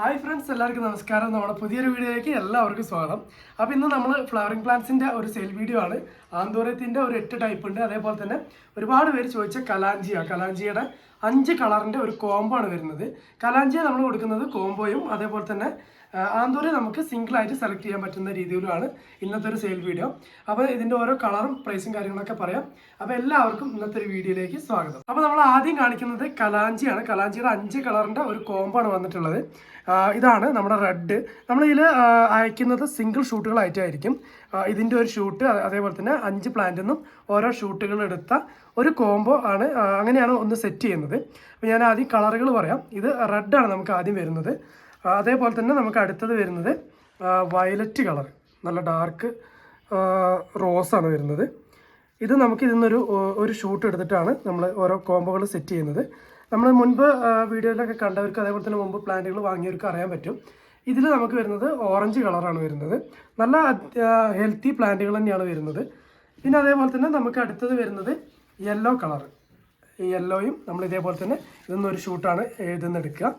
Hi friends എല്ലാവർക്കും നമസ്കാരം. നമ്മുടെ പുതിയൊരു വീഡിയോയിലേക്ക് എല്ലാവർക്കും സ്വാഗതം. അപ്പോൾ ഇന്ന് നമ്മൾ ഫ്ലവറിംഗ് പ്ലാന്റ്സിന്റെ ഒരു സെയിൽ വീഡിയോ ആണ്. ആന്തോരത്തിന്റെ ഒരു എട്ട് ടൈപ്പ് ഉണ്ട്. അതേപോലെ തന്നെ ഒരുപാട് പേര് ചോദിച്ച കലാഞ്ചിയ. കലാഞ്ചിയുടെ അഞ്ച് കളറിന്റെ ഒരു കോംബോ ആണ് വരുന്നത്. കലാഞ്ചിയ നമ്മൾ കൊടുക്കുന്നത് കോംബോയും അതേപോലെ തന്നെ ആന്തൂരെ നമുക്ക് സിംഗിൾ ആയിട്ട് സെലക്ട് ചെയ്യാൻ പറ്റുന്ന രീതിയിലുമാണ് ഇന്നത്തെ ഒരു സെയിൽ വീഡിയോ അപ്പോൾ ഇതിന്റെ ഓരോ കളറും പ്രൈസും കാര്യങ്ങളൊക്കെ പറയാം. അപ്പോൾ എല്ലാവർക്കും ഇന്നത്തെ ഒരു വീഡിയോയിലേക്ക് സ്വാഗതം. അപ്പോൾ നമ്മൾ ആദ്യം കാണിക്കുന്നത് കലാഞ്ചിയാണ്. കലാഞ്ചിയുടെ അഞ്ച് കളറിന്റെ ഒരു കോമ്പാണ് വന്നിട്ടുള്ളത്. ഇതാണ് നമ്മുടെ റെഡ് നമ്മളിതിൽ അയക്കുന്നത് സിംഗിൾ ഷൂട്ടുകളായിട്ടായിരിക്കും. ഇതിന്റെ ഒരു ഷൂട്ട് അതേപോലെ തന്നെ അഞ്ച് പ്ലാന്റിൽ നിന്നും ഓരോ ഷൂട്ടുകൾ എടുത്ത ഒരു കോംബോ ആണ് അങ്ങനെയാണ് ഒന്ന് സെറ്റ് ചെയ്യുന്നത്. അപ്പോൾ ഞാൻ ആദ്യം കളറുകൾ പറയാം. ഇത് റെഡാണ് നമുക്ക് ആദ്യം വരുന്നത്. അതേപോലെ തന്നെ നമുക്ക് അടുത്തത് വരുന്നത് വയലറ്റ് കളർ. നല്ല ഡാർക്ക് റോസാണ് വരുന്നത്. ഇത് നമുക്ക് ഇതിന്നൊരു ഒരു ഷൂട്ട് എടുത്തിട്ടാണ് നമ്മൾ ഓരോ കോംബോകൾ സെറ്റ് ചെയ്യുന്നത്. നമ്മൾ മുൻപ് വീഡിയോയിലൊക്കെ കണ്ടവർക്ക് അതേപോലെ തന്നെ മുമ്പ് പ്ലാന്റുകൾ വാങ്ങിയവർക്ക് അറിയാൻ പറ്റും. ഇതിൽ നമുക്ക് വരുന്നത് ഓറഞ്ച് കളറാണ് വരുന്നത്. നല്ല ഹെൽത്തി പ്ലാന്റുകൾ തന്നെയാണ് വരുന്നത്. പിന്നെ അതേപോലെ തന്നെ നമുക്ക് അടുത്തത് വരുന്നത് യെല്ലോ കളർ യെല്ലോയും നമ്മൾ ഇതേപോലെ തന്നെ ഇതൊന്നൊരു ഷൂട്ടാണ് ഇതിന്ന് എടുക്കുക.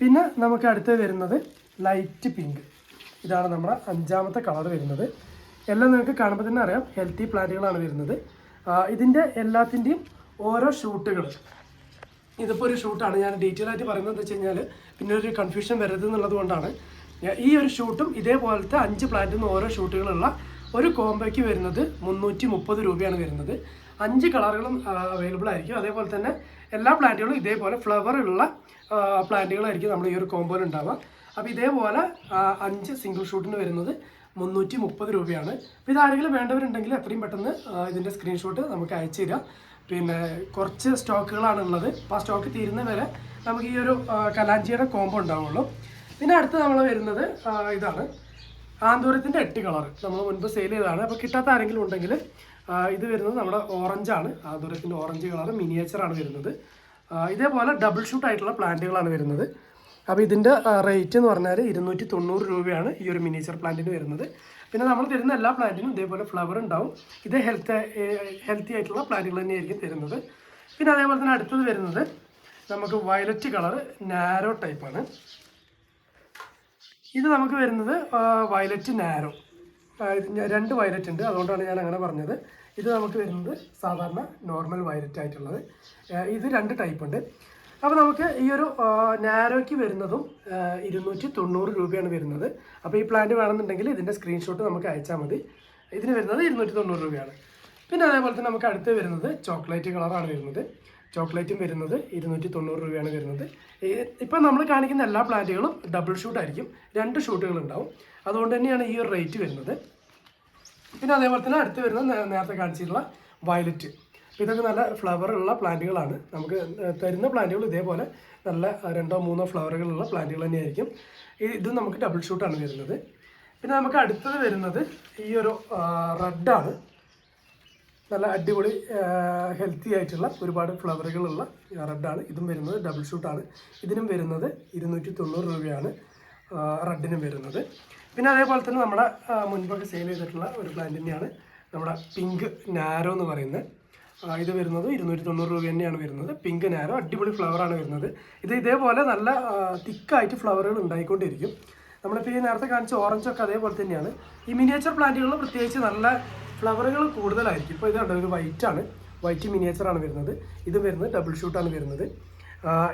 പിന്നെ നമുക്ക് അടുത്ത് വരുന്നത് ലൈറ്റ് പിങ്ക് ഇതാണ് നമ്മുടെ അഞ്ചാമത്തെ കളർ വരുന്നത്. എല്ലാം നിങ്ങൾക്ക് കാണുമ്പോൾ തന്നെ അറിയാം ഹെൽത്തി പ്ലാന്റുകളാണ് വരുന്നത്. ഇതിന്റെ എല്ലാത്തിന്റെയും ഓരോ ഷൂട്ടുകൾ ഇതിപ്പോൾ ഒരു ഷൂട്ടാണ് ഞാൻ ഡീറ്റെയിൽ ആയിട്ട് പറയുന്നത് എന്താ വെച്ച് കഴിഞ്ഞാൽ പിന്നെ ഒരു കൺഫ്യൂഷൻ വരരുത് എന്നുള്ളത് കൊണ്ടാണ്. ഈ ഒരു ഷൂട്ടും ഇതേപോലത്തെ അഞ്ച് പ്ലാന്റിൽ നിന്ന് ഓരോ ഷൂട്ടുകളുള്ള ഒരു കോംബോയ്ക്ക് വരുന്നത് മുന്നൂറ്റി മുപ്പത് രൂപയാണ് വരുന്നത്. അഞ്ച് കളറുകളും അവൈലബിൾ ആയിരിക്കും. അതേപോലെ തന്നെ എല്ലാ പ്ലാന്റുകളും ഇതേപോലെ ഫ്ലവർ ഉള്ള പ്ലാന്റുകളായിരിക്കും നമ്മൾ ഈ ഒരു കോംബോയിൽ ഉണ്ടാവുക. അപ്പോൾ ഇതേപോലെ അഞ്ച് സിംഗിൾ ഷൂട്ടിന് വരുന്നത് മുന്നൂറ്റി മുപ്പത് രൂപയാണ് അപ്പോൾ ഇതാരെങ്കിലും വേണ്ടവരുണ്ടെങ്കിൽ എത്രയും പെട്ടെന്ന് ഇതിന്റെ സ്ക്രീൻഷോട്ട് നമുക്ക് അയച്ചു തരാം. പിന്നെ കുറച്ച് സ്റ്റോക്കുകളാണ് ഉള്ളത് അപ്പോൾ ആ സ്റ്റോക്ക് തീരുന്ന വരെ നമുക്ക് ഈ ഒരു കലാഞ്ചിയുടെ കോംബോ ഉണ്ടാവുള്ളൂ. പിന്നെ അടുത്ത് നമ്മൾ വരുന്നത് ഇതാണ്. ആന്തൂരത്തിന്റെ എട്ട് കളർ നമ്മൾ മുൻപ് സെയിൽ ചെയ്തതാണ്. അപ്പോൾ കിട്ടാത്ത ആരെങ്കിലും ഉണ്ടെങ്കിൽ ഇത് വരുന്നത് നമ്മുടെ ഓറഞ്ചാണ് ആന്തൂരത്തിന്റെ ഓറഞ്ച് കളർ മിനിയേച്ചറാണ് വരുന്നത്. ഇതേപോലെ ഡബിൾ ഷൂട്ട് ആയിട്ടുള്ള പ്ലാന്റുകളാണ് വരുന്നത്. അപ്പോൾ ഇതിന്റെ റേറ്റ് എന്ന് പറഞ്ഞാൽ ഇരുന്നൂറ്റി തൊണ്ണൂറ് രൂപയാണ് ഈ ഒരു മിനിയേച്ചർ പ്ലാന്റിന് വരുന്നത്. പിന്നെ നമ്മൾ തരുന്ന എല്ലാ പ്ലാന്റിനും ഇതേപോലെ ഫ്ലവർ ഉണ്ടാവും. ഇത് ഹെൽത്ത് ഹെൽത്തി ആയിട്ടുള്ള പ്ലാന്റുകൾ തന്നെയായിരിക്കും തരുന്നത്. പിന്നെ അതേപോലെ തന്നെ അടുത്തത് വരുന്നത് നമുക്ക് വയലറ്റ് കളർ നാരോ ടൈപ്പാണ് ഇത് നമുക്ക് വരുന്നത് വയലറ്റ് നാരോ. രണ്ട് വയലറ്റ് ഉണ്ട് അതുകൊണ്ടാണ് ഞാൻ അങ്ങനെ പറഞ്ഞത്. ഇത് നമുക്ക് വരുന്നത് സാധാരണ നോർമൽ വയലറ്റ് ആയിട്ടുള്ളത്. ഇത് രണ്ട് ടൈപ്പ് ഉണ്ട്. അപ്പോൾ നമുക്ക് ഈ ഒരു നാരോയ്ക്ക് വരുന്നതും ഇരുന്നൂറ്റി തൊണ്ണൂറ് രൂപയാണ് വരുന്നത്. അപ്പോൾ ഈ പ്ലാന്റ് വേണമെന്നുണ്ടെങ്കിൽ ഇതിന്റെ സ്ക്രീൻഷോട്ട് നമുക്ക് അയച്ചാൽ മതി. ഇതിന് വരുന്നത് ഇരുന്നൂറ്റി തൊണ്ണൂറ് രൂപയാണ്. പിന്നെ അതേപോലെ തന്നെ നമുക്ക് അടുത്ത് വരുന്നത് ചോക്ലേറ്റ് കളറാണ് വരുന്നത്. ചോക്ലേറ്റും വരുന്നത് ഇരുന്നൂറ്റി തൊണ്ണൂറ് രൂപയാണ് വരുന്നത്. ഇപ്പം നമ്മൾ കാണിക്കുന്ന എല്ലാ പ്ലാന്റുകളും ഡബിൾ ഷൂട്ട് ആയിരിക്കും. രണ്ട് ഷൂട്ടുകൾ ഉണ്ടാവും. അതുകൊണ്ട് തന്നെയാണ് ഈ ഒരു റേറ്റ് വരുന്നത്. പിന്നെ അതേപോലെ തന്നെ അടുത്ത് വരുന്ന നേരത്തെ കാണിച്ചിട്ടുള്ള വയലറ്റ്. ഇതൊക്കെ നല്ല ഫ്ലവർ ഉള്ള പ്ലാന്റുകളാണ്. നമുക്ക് തരുന്ന പ്ലാന്റുകൾ ഇതേപോലെ നല്ല രണ്ടോ മൂന്നോ ഫ്ലവറുകളുള്ള പ്ലാന്റുകൾ തന്നെയായിരിക്കും. ഇത് നമുക്ക് ഡബിൾ ഷൂട്ടാണ് വരുന്നത്. പിന്നെ നമുക്ക് അടുത്തത് വരുന്നത് ഈ ഒരു റെഡാണ്. നല്ല അടിപൊളി ഹെൽത്തി ആയിട്ടുള്ള ഒരുപാട് ഫ്ലവറുകളുള്ള റെഡാണ് ഇതും വരുന്നത് ഡബിൾ ഷൂട്ടാണ് ഇതിനും വരുന്നത് ഇരുന്നൂറ്റി തൊണ്ണൂറ് രൂപയാണ് റെഡിനും വരുന്നത്. പിന്നെ അതേപോലെ തന്നെ നമ്മുടെ മുൻപൊക്കെ സെയിൽ ചെയ്തിട്ടുള്ള ഒരു പ്ലാന്റ് തന്നെയാണ് നമ്മുടെ പിങ്ക് നാരോ എന്ന് പറയുന്നത്. ഇത് വരുന്നത് ഇരുന്നൂറ്റി തൊണ്ണൂറ് രൂപ തന്നെയാണ് വരുന്നത്. പിങ്ക് നാരോ അടിപൊളി ഫ്ലവറാണ് വരുന്നത്. ഇത് ഇതേപോലെ നല്ല തിക്കായിട്ട് ഫ്ലവറുകൾ ഉണ്ടായിക്കൊണ്ടിരിക്കും. നമ്മളിപ്പോൾ ഈ നേരത്തെ കാണിച്ച ഓറഞ്ചൊക്കെ അതേപോലെ തന്നെയാണ്. ഈ മിനിയേച്ചർ പ്ലാന്റുകളിൽ പ്രത്യേകിച്ച് നല്ല ഫ്ലവറുകൾ കൂടുതലായിരിക്കും. ഇപ്പോൾ ഇത് ഒരു വൈറ്റ് ആണ് വൈറ്റ് മിനിയേച്ചർ ആണ് വരുന്നത്. ഇത് വരുന്നത് ഡബിൾ ഷൂട്ടാണ് വരുന്നത്.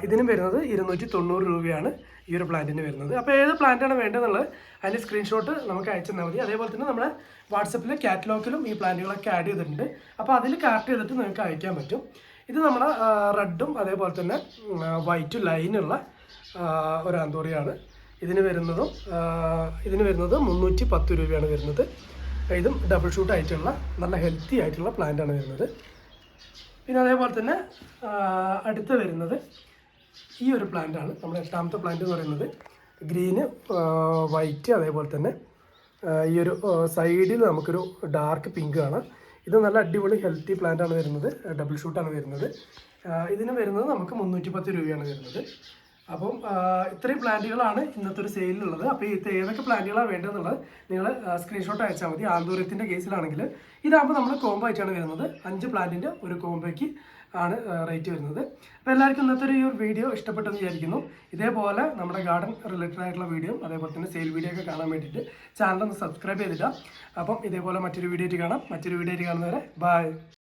ഇതിനും വരുന്നത് ഇരുന്നൂറ്റി തൊണ്ണൂറ് രൂപയാണ് ഈ ഒരു പ്ലാന്റിന് വരുന്നത്. അപ്പോൾ ഏത് പ്ലാന്റാണ് വേണ്ടതെന്നുള്ളത് അതിന്റെ സ്ക്രീൻഷോട്ട് നമുക്ക് അയച്ചു തന്നാൽ മതി. അതേപോലെ തന്നെ നമ്മുടെ വാട്സപ്പിലെ കാറ്റലോഗിലും ഈ പ്ലാന്റുകളൊക്കെ ആഡ് ചെയ്തിട്ടുണ്ട്. അപ്പോൾ അതിൽ കാർട്ട് ചെയ്തിട്ട് നിങ്ങൾക്ക് അയക്കാൻ പറ്റും. ഇത് നമ്മുടെ റെഡും അതേപോലെ തന്നെ വൈറ്റും ലൈനുള്ള ഒരു ആന്തോറിയാണ് ഇതിന് വരുന്നതും ഇതിന് വരുന്നത് മുന്നൂറ്റി പത്ത് രൂപയാണ് വരുന്നത്. ഇതും ഡബിൾ ഷൂട്ട് ആയിട്ടുള്ള നല്ല ഹെൽത്തി ആയിട്ടുള്ള പ്ലാന്റ് ആണ് വരുന്നത്. പിന്നെ അതേപോലെ തന്നെ അടുത്ത് വരുന്നത് ഈ ഒരു പ്ലാന്റ് ആണ്. നമ്മുടെ എട്ടാമത്തെ പ്ലാന്റ് എന്ന് പറയുന്നത് ഗ്രീന് വൈറ്റ് അതേപോലെ തന്നെ ഈ ഒരു സൈഡിൽ നമുക്കൊരു ഡാർക്ക് പിങ്ക് കാണാം. ഇത് നല്ല അടിപൊളി ഹെൽത്തി പ്ലാന്റ് ആണ് വരുന്നത്. ഡബിൾ ഷൂട്ടാണ് വരുന്നത്. ഇതിന് വരുന്നത് നമുക്ക് മുന്നൂറ്റി പത്ത് രൂപയാണ് വരുന്നത്. അപ്പം ഇത്രയും പ്ലാന്റുകളാണ് ഇന്നത്തെ ഒരു സെയിലുള്ളത് അപ്പോൾ ഇത് ഏതൊക്കെ പ്ലാന്റുകളാണ് വേണ്ടതെന്നുള്ളത് നിങ്ങൾ സ്ക്രീൻഷോട്ട് അയച്ചാൽ മതി. ആന്തൂരത്തിന്റെ കേസിലാണെങ്കിൽ ഇതാകുമ്പോൾ നമ്മൾ കോംബോ ആയിട്ടാണ് വരുന്നത്. അഞ്ച് പ്ലാന്റിന്റെ ഒരു കോംബോയ്ക്ക് ആണ് റേറ്റ് വരുന്നത്. അപ്പോൾ എല്ലാവർക്കും ഇന്നത്തെ ഒരു വീഡിയോ ഇഷ്ടപ്പെട്ടെന്ന് വിചാരിക്കുന്നു. ഇതേപോലെ നമ്മുടെ ഗാർഡൻ റിലേറ്റഡ് ആയിട്ടുള്ള വീഡിയോ അതേപോലെ തന്നെ സെയിൽ വീഡിയോ ഒക്കെ കാണാൻ വേണ്ടിയിട്ട് ചാനൽ ഒന്ന് സബ്സ്ക്രൈബ് ചെയ്തിട്ടാണ് അപ്പം ഇതേപോലെ മറ്റൊരു വീഡിയോ ആയിട്ട് കാണാം. മറ്റൊരു വീഡിയോ ആയിട്ട് കാണുന്നവരെ ബൈ